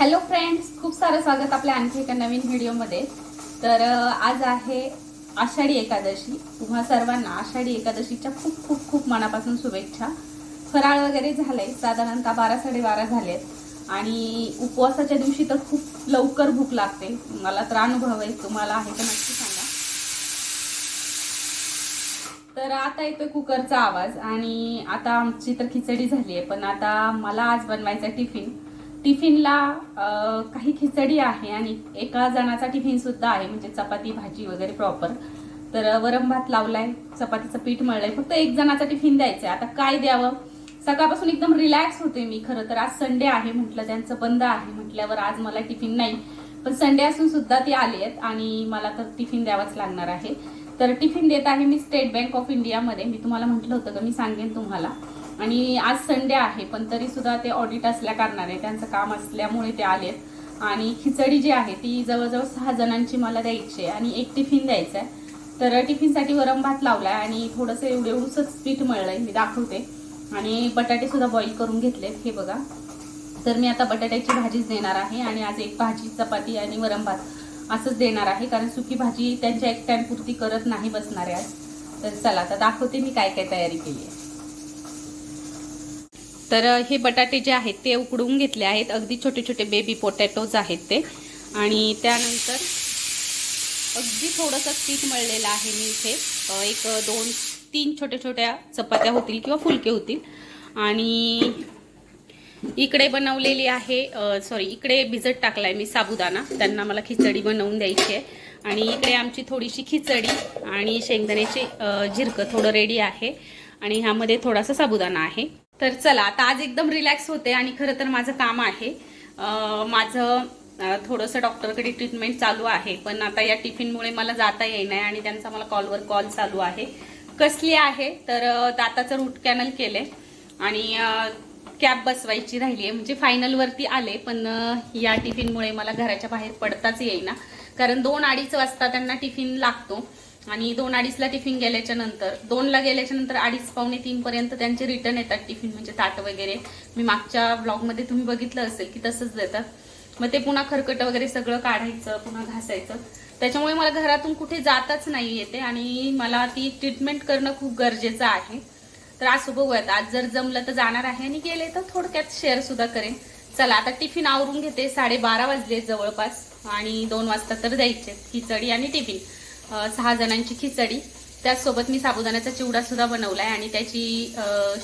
Hello friends खूप सारं स्वागत आपल्या आणखी एका नवीन व्हिडिओमध्ये. तर आज आहे आषाढी एकादशी. तुम्हा सर्वांना आषाढी एकादशीच्या खूप खूप खूप मनापासून शुभेच्छा. फराळ वगैरे झालंय. साधारणतः बारा साडेबारा झालेत. आणि उपवासाच्या दिवशी तर खूप लवकर भूक लागते. मला तर अनुभव आहे. तुम्हाला आहे तर नक्की सांगा. तर आता येतोय कुकरचा आवाज. आणि आता आमची तर खिचडी झाली आहे पण आता मला आज बनवायचा टिफिन. टिफिनला काही खिचडी आहे आणि एका जणाचा टिफिन सुद्धा आहे म्हणजे चपाती भाजी वगैरे प्रॉपर तर वरम भात लावलाय चपातीचं पीठ मळलंय फक्त एक जणाचा टिफिन द्यायचा आता काय द्यावं? सकाळपासून एकदम रिलॅक्स होते मी खरं तर. आज संडे आहे म्हटलं त्यांचं बंद आहे म्हटल्यावर आज मला टिफिन नाही. पण संडे असून सुद्धा ते आले आहेत आणि मला तर टिफिन द्यावाच लागणार आहे. तर टिफिन देत आहे मी स्टेट बँक ऑफ इंडियामध्ये. मी तुम्हाला म्हटलं होतं का मी सांगेन तुम्हाला. आणि आज संडे आहे पण तरी सुद्धा ते ऑडिट असल्या कारणाने त्यांचं काम असल्यामुळे ते आलेत. आणि खिचडी जी आहे ती जवळजवळ सहा जणांची मला द्यायची आहे आणि एक टिफिन द्यायचा आहे तर टिफिनसाठी वरम भात लावला आहे आणि थोडंसं एवढं एवढंच पीठ मळलंय मी दाखवते. आणि बटाटेसुद्धा बॉईल करून घेतलेत हे बघा. तर मी आता बटाट्याची भाजीच देणार आहे आणि आज एक भाजी चपाती आणि वरम भात असंच देणार आहे कारण सुकी भाजी त्यांच्या एक टाइम करत नाही बसणार आहे आज. तर चला आता दाखवते मी काय काय तयारी केली आहे. तर हे बटाटे जे आहेत ते उकडून घेतले आहेत. अगदी छोटे छोटे बेबी पोटॅटोज आहेत ते. आणि त्यानंतर अगदी थोडंसं पीठ मळलेलं आहे मी इथे. एक दोन तीन छोट्या छोट्या चपात्या होतील किंवा फुलके होतील. आणि इकडे बनवलेली आहे सॉरी इकडे भिजत आहे मी साबुदाणा. त्यांना मला खिचडी बनवून द्यायची आहे. आणि इकडे आमची थोडीशी खिचडी आणि शेंगदाण्याची झिरकं थोडं रेडी आहे. आणि ह्यामध्ये थोडासा साबुदाणा आहे. तर चला आता आज एकदम रिलॅक्स होते आणि खरं तर माझं काम आहे. माझं थोडंसं डॉक्टरकडे ट्रीटमेंट चालू आहे. पण आता या टिफिनमुळे मला जाता येईना आणि त्यांचा मला कॉलवर कॉल चालू आहे. कसली आहे? तर दाताचं रूट कॅनल केले आणि कॅब बसवायची राहिली आहे म्हणजे फायनलवरती आले पण या टिफिनमुळे मला घराच्या बाहेर पडताच येईना. कारण दोन अडीच वाजता त्यांना टिफिन लागतो. आणि दोन अडीचला टिफिन गेल्याच्यानंतर दोनला गेल्याच्यानंतर अडीच पावणे तीन पर्यंत त्यांचे रिटर्न येतात टिफिन म्हणजे ताट वगैरे. मी मागच्या ब्लॉगमध्ये तुम्ही बघितलं असेल की तसंच देतात. मग ते पुन्हा खरकट वगैरे सगळं काढायचं पुन्हा घासायचं. त्याच्यामुळे मला घरातून कुठे जाताच नाही येते आणि मला ती ट्रीटमेंट करणं खूप गरजेचं आहे. तर आज बघूयात. आज जर जमलं तर जाणार आहे आणि गेले तर थोडक्यात शेअर सुद्धा करेन. चला आता टिफिन आवरून घेते. साडेबारा वाजले जवळपास आणि दोन वाजता तर द्यायचे. खिचडी आणि टिफिन सहा जणांची खिचडी. त्याचसोबत मी साबुदाण्याचा चिवडा सुद्धा आहे आणि त्याची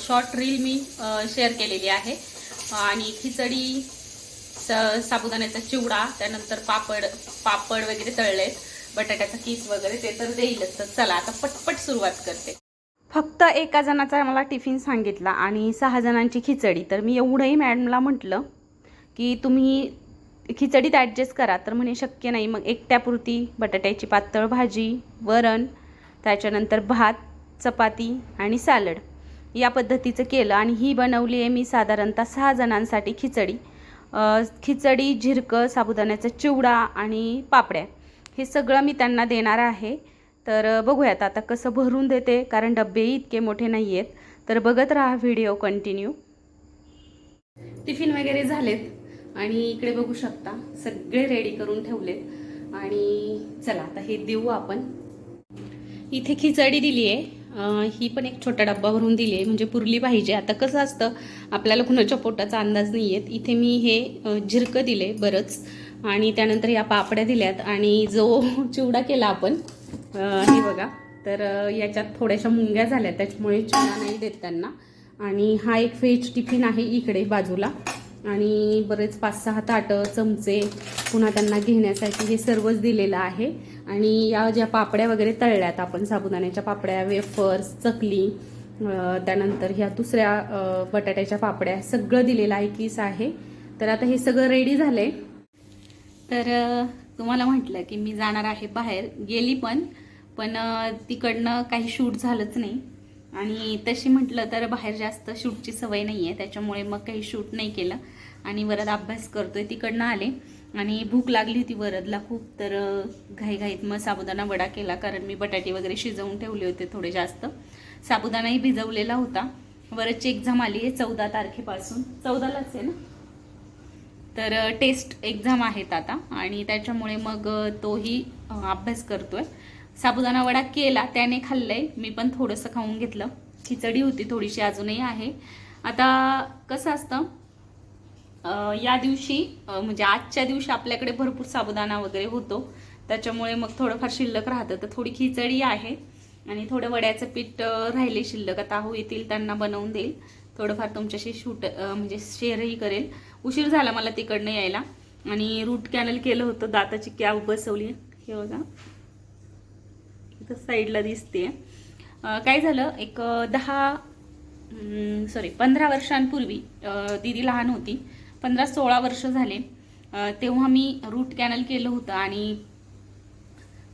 शॉर्ट रील मी शेअर केलेली आहे. आणि खिचडी स- साबुदाण्याचा चिवडा त्यानंतर पापड पापड वगैरे तळलेत बटाट्याचा किस वगैरे ते तर देईलच. तर चला आता पटपट सुरुवात करते. फक्त एका जणाचा मला टिफिन सांगितला आणि सहा जणांची खिचडी. तर मी एवढंही मॅडमला म्हटलं की तुम्ही खिचडीत ॲडजस्ट करा. तर म्हणे शक्य नाही. मग एकट्यापुरती बटाट्याची पातळ भाजी वरण त्याच्यानंतर भात चपाती आणि सॅलड या पद्धतीचं केलं. आणि ही बनवली आहे मी साधारणतः सहा जणांसाठी खिचडी. खिचडी झिरकं साबुदाण्याचा चिवडा आणि पापड्या. हे सगळं मी त्यांना देणार आहे. तर बघूयात आता कसं भरून देते कारण डब्बेही इतके मोठे नाही आहेत तर बघत राहा व्हिडिओ कंटिन्यू. टिफिन वगैरे झालेत. आणि इकडे बघू शकता सगळे रेडी करून ठेवलेत. आणि चला आता हे देऊ आपण. इथे खिचडी दिली आहे. ही पण एक छोटा डब्बा भरून दिली आहे. म्हणजे पुरली पाहिजे. आता कसं असतं आपल्याला कुणाच्या पोटाचा अंदाज नाही येत इथे मी हे झिरकं दिले बरंच. आणि त्यानंतर या पापड्या दिल्यात. आणि जो चिवडा केला आपण हे बघा. तर याच्यात थोड्याशा मुंग्या झाल्या. त्याच्यामुळे चिवडा नाही देत त्यांना. आणि हा एक व्हेज टिफिन आहे इकडे बाजूला. आणि बरेच पाच सहा ताटं चमचे पुन्हा त्यांना घेण्यासाठी हे सर्वच दिलेलं आहे. आणि या ज्या पापड्या वगैरे तळल्यात आपण साबुदाण्याच्या पापड्या वेफर्स चकली त्यानंतर ह्या दुसऱ्या बटाट्याच्या पापड्या सगळं दिलेलं आहे किस आहे. तर आता हे सगळं रेडी झालंय. तर तुम्हाला म्हटलं की मी जाणार आहे बाहेर गेली पण पण तिकडनं काही शूट झालंच नाही. आणि तशी म्हटलं तर बाहेर जास्त शूटची सवय नाही आहे त्याच्यामुळे मग काही शूट नाही केलं. आणि वरद अभ्यास करतोय तिकडनं आले. आणि भूक लागली होती वरदला खूप तर घाईघाईत मग साबुदाणा वडा केला कारण मी बटाटे वगैरे शिजवून ठेवले होते थोडे जास्त. साबुदाणाही भिजवलेला होता. वरदची एक्झाम आली आहे चौदा तारखेपासून. चौदालाच आहे ना? तर टेस्ट एक्झाम आहेत आता. आणि त्याच्यामुळे मग तोही अभ्यास अभ्यास करतोय. साबुदाणा वडा केला त्याने खाल्लंय. मी पण थोडंसं खाऊन घेतलं. खिचडी होती थोडीशी अजूनही आहे. आता कसं असतं या दिवशी म्हणजे आजच्या दिवशी आपल्याकडे भरपूर साबुदाणा वगैरे होतो. त्याच्यामुळे मग थोडंफार शिल्लक राहतं. तर थोडी खिचडी आहे आणि थोडं वड्याचं पीठ राहिले शिल्लक. आता हो येतील त्यांना बनवून देईल. थोडंफार तुमच्याशी शूट म्हणजे शेअरही करेल. उशीर झाला मला तिकडनं यायला. आणि रूट कॅनल केलं होतं दाताची कॅब बसवली. हे बघा. साईडला दिसते काय झालं? एक दहा सॉरी पंधरा वर्षांपूर्वी दीदी लहान होती. पंधरा सोळा वर्ष झाले. तेव्हा मी रूट कॅनल केलं होतं आणि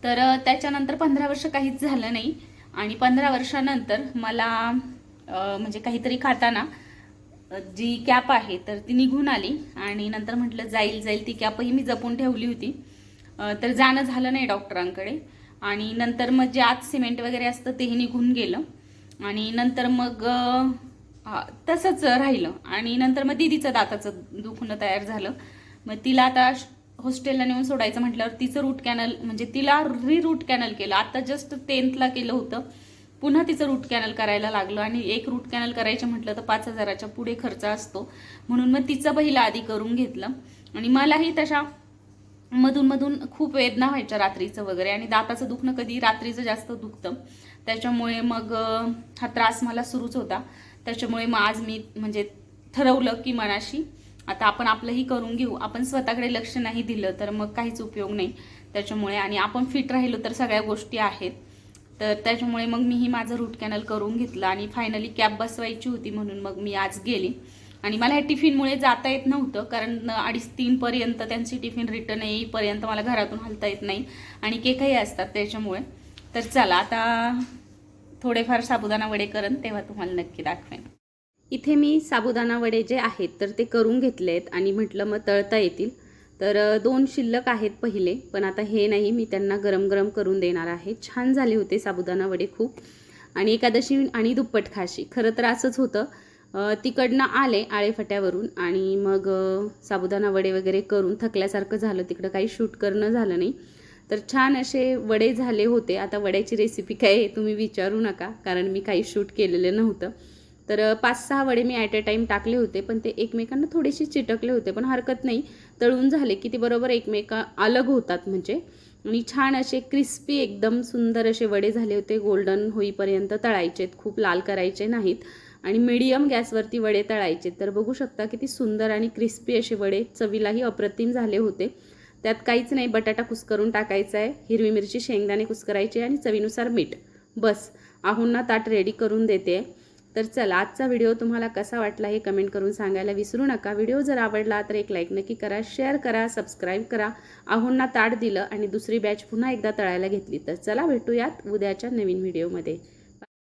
तर त्याच्यानंतर पंधरा वर्ष काहीच झालं नाही. आणि पंधरा वर्षानंतर मला म्हणजे काहीतरी खाताना जी कॅप आहे तर ती निघून आली. आणि नंतर म्हटलं जाईल जाईल ती कॅपही मी जपून ठेवली होती. तर जाणं झालं नाही डॉक्टरांकडे. आणि नंतर मग जे आत सिमेंट वगैरे असतं तेही निघून गेलं. आणि नंतर मग हा, तसंच राहिलं. आणि नंतर मग दिदीचं दाताचं दुखणं तयार झालं. मग तिला आता हॉस्टेलला नेऊन सोडायचं म्हटल्यावर तिचं रूट कॅनल म्हणजे तिला री रूट कॅनल केलं. आता जस्ट टेन्थला केलं होतं. पुन्हा तिचं रूट कॅनल करायला लागलं. आणि एक रूट कॅनल करायचं म्हटलं तर पाच हजाराच्या पुढे खर्च असतो. म्हणून मग तिचं पहिलं आधी करून घेतलं. आणि मलाही तशा मधून मधून खूप वेदना व्हायच्या रात्रीचं वगैरे आणि दाताचं दुखणं कधी रात्रीचं जास्त दुखतं. त्याच्यामुळे मग हा त्रास मला सुरूच होता. त्याच्यामुळे मग आज मी म्हणजे ठरवलं की मनाशी आता आपण आपलंही करून घेऊ. आपण स्वतःकडे लक्ष नाही दिलं तर मग काहीच उपयोग नाही. त्याच्यामुळे आणि आपण फिट राहिलो तर सगळ्या गोष्टी आहेत. तर त्याच्यामुळे मग मीही माझं रूट कॅनल करून घेतलं आणि फायनली कॅब बसवायची होती म्हणून मग मी आज गेली. आणि मला ह्या टिफिनमुळे जाता येत नव्हतं कारण अडीच तीनपर्यंत त्यांची टिफिन रिटर्न येईपर्यंत मला घरातून हलता येत नाही आणि केकही असतात त्याच्यामुळे. तर चला आता थोडेफार साबुदाणा वडे करण तेव्हा तुम्हाला नक्की दाखवेन. इथे मी साबुदाणा वडे जे आहेत तर ते करून घेतले आहेत आणि म्हटलं मग तळता येतील. तर दोन शिल्लक आहेत पहिले पण आता हे नाही मी त्यांना गरम गरम करून देणार आहे. छान झाले होते साबुदाणा वडे खूप. आणि एकादशी आणि दुप्पट खाशी. खरं तर असंच होतं. तिकडनं आले आळेफट्यावरून आणि मग साबुदाणा वडे वगैरे करून थकल्यासारखं झालं. तिकडं काही शूट करणं झालं नाही. तर छान असे वडे झाले होते. आता वड्याची रेसिपी काय आहे तुम्ही विचारू नका कारण मी काही शूट केलेलं नव्हतं. तर पाच सहा वडे मी ॲट अ टाईम टाकले होते पण ते एकमेकांना थोडेसे चिटकले होते पण हरकत नाही. तळून झाले की ते बरोबर एकमेका अलग होतात म्हणजे. आणि छान असे क्रिस्पी एकदम सुंदर असे वडे झाले होते. गोल्डन होईपर्यंत तळायचे खूप लाल करायचे नाहीत. आणि मिडियम गॅसवरती वडे तळायचे. तर बघू शकता किती सुंदर आणि क्रिस्पी असे वडे चवीलाही अप्रतिम झाले होते. त्यात काहीच नाही बटाटा कुस्करून टाकायचा आहे हिरवी मिरची शेंगदाणे कुस्करायचे आणि चवीनुसार मीठ. बस आहुंना ताट रेडी करून देते. तर चला आजचा व्हिडिओ तुम्हाला कसा वाटला हे कमेंट करून सांगायला विसरू नका. व्हिडिओ जर आवडला तर एक लाईक नक्की करा शेअर करा सबस्क्राईब करा. आहोंना ताट दिलं आणि दुसरी बॅच पुन्हा एकदा तळायला घेतली. तर चला भेटूयात उद्याच्या नवीन व्हिडिओमध्ये